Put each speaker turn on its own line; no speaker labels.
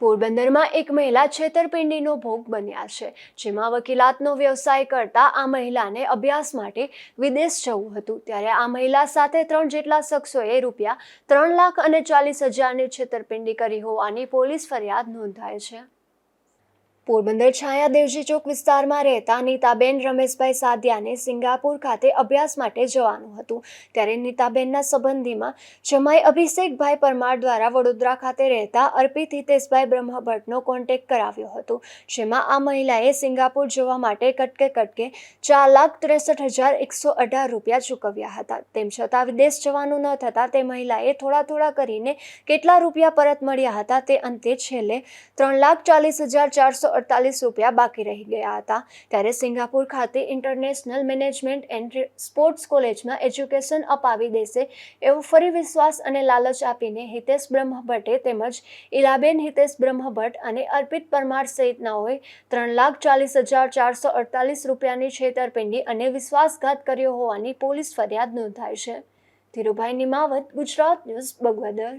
પોરબંદરમાં એક મહિલા છેતરપિંડીનો ભોગ બન્યા છે, જેમાં વકીલાતનો વ્યવસાય કરતા આ મહિલાને અભ્યાસ માટે વિદેશ જવું હતું. ત્યારે આ મહિલા સાથે ત્રણ જેટલા શખ્સોએ રૂપિયા ત્રણ લાખ અને ચાલીસ હજારની છેતરપિંડી કરી હોવાની પોલીસ ફરિયાદ નોંધાય છે. પોરબંદર છાયા દેવજી ચોક વિસ્તારમાં રહેતા નીતાબેન રમેશભાઈ સાદિયાને સિંગાપુર ખાતે અભ્યાસ માટે જવાનું હતું. ત્યારે નીતાબેનના સંબંધીમાં જમાઈ અભિષેકભાઈ પરમાર દ્વારા વડોદરા ખાતે રહેતા અર્પિત હિતેશભાઈ બ્રહ્મભટ્ટનો કોન્ટેક કરાવ્યો હતો. જેમાં આ મહિલાએ સિંગાપુર જવા માટે કટકે કટકે ચાર લાખ ત્રેસઠ હજાર એકસો અઢાર રૂપિયા ચૂકવ્યા હતા. તેમ છતાં વિદેશ જવાનું ન થતાં તે મહિલાએ થોડા થોડા કરીને કેટલા રૂપિયા પરત મળ્યા હતા તે અંતે છેલ્લે ત્રણ લાખ ચાલીસ હજાર ચારસો અડતાલીસ રૂપિયા બાકી રહી ગયા હતા. ત્યારે સિંગાપુર ખાતે ઇન્ટરનેશનલ મેનેજમેન્ટ એન્ડ સ્પોર્ટ્સ કોલેજમાં એજ્યુકેશન અપાવી દેશે એવો ફરી વિશ્વાસ અને લાલચ આપીને હિતેશ બ્રહ્મભટ્ટે તેમજ ઇલાબેન હિતેશ બ્રહ્મભટ્ટ અને અર્પિત પરમાર સહિતનાઓએ ત્રણ લાખ ચાલીસ હજાર ચારસો અડતાલીસ રૂપિયાની છેતરપિંડી અને વિશ્વાસઘાત કર્યો હોવાની પોલીસ ફરિયાદ નોંધાઈ છે. ધીરુભાઈ નિમાવત, ગુજરાત ન્યૂઝ, બગવદર.